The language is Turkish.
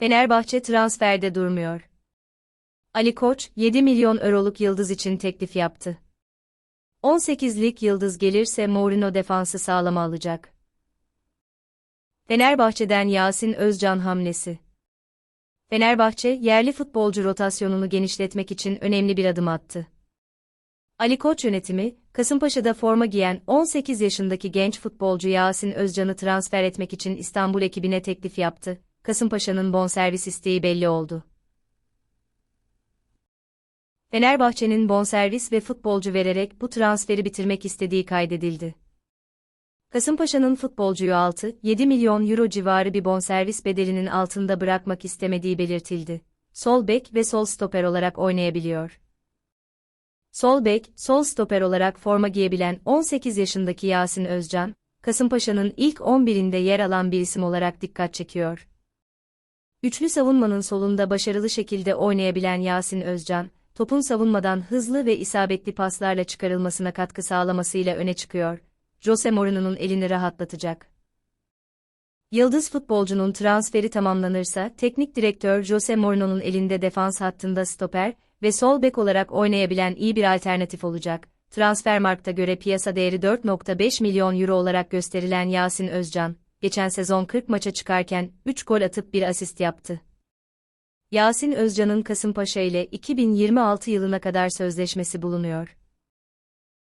Fenerbahçe transferde durmuyor. Ali Koç, 7 milyon euroluk yıldız için teklif yaptı. 18'lik yıldız gelirse Mourinho defansı sağlama alacak. Fenerbahçe'den Yasin Özcan hamlesi. Fenerbahçe, yerli futbolcu rotasyonunu genişletmek için önemli bir adım attı. Ali Koç yönetimi, Kasımpaşa'da forma giyen 18 yaşındaki genç futbolcu Yasin Özcan'ı transfer etmek için İstanbul ekibine teklif yaptı. Kasımpaşa'nın bonservis isteği belli oldu. Fenerbahçe'nin bonservis ve futbolcu vererek bu transferi bitirmek istediği kaydedildi. Kasımpaşa'nın futbolcuyu 6-7 milyon euro civarı bir bonservis bedelinin altında bırakmak istemediği belirtildi. Sol bek ve sol stoper olarak oynayabiliyor. Sol bek, sol stoper olarak forma giyebilen 18 yaşındaki Yasin Özcan, Kasımpaşa'nın ilk 11'inde yer alan bir isim olarak dikkat çekiyor. Üçlü savunmanın solunda başarılı şekilde oynayabilen Yasin Özcan, topun savunmadan hızlı ve isabetli paslarla çıkarılmasına katkı sağlamasıyla öne çıkıyor. Jose Mourinho'nun elini rahatlatacak. Yıldız futbolcunun transferi tamamlanırsa, teknik direktör Jose Mourinho'nun elinde defans hattında stoper ve sol bek olarak oynayabilen iyi bir alternatif olacak. Transfermarkt'a göre piyasa değeri 4.5 milyon euro olarak gösterilen Yasin Özcan, geçen sezon 40 maça çıkarken 3 gol atıp bir asist yaptı. Yasin Özcan'ın Kasımpaşa ile 2026 yılına kadar sözleşmesi bulunuyor.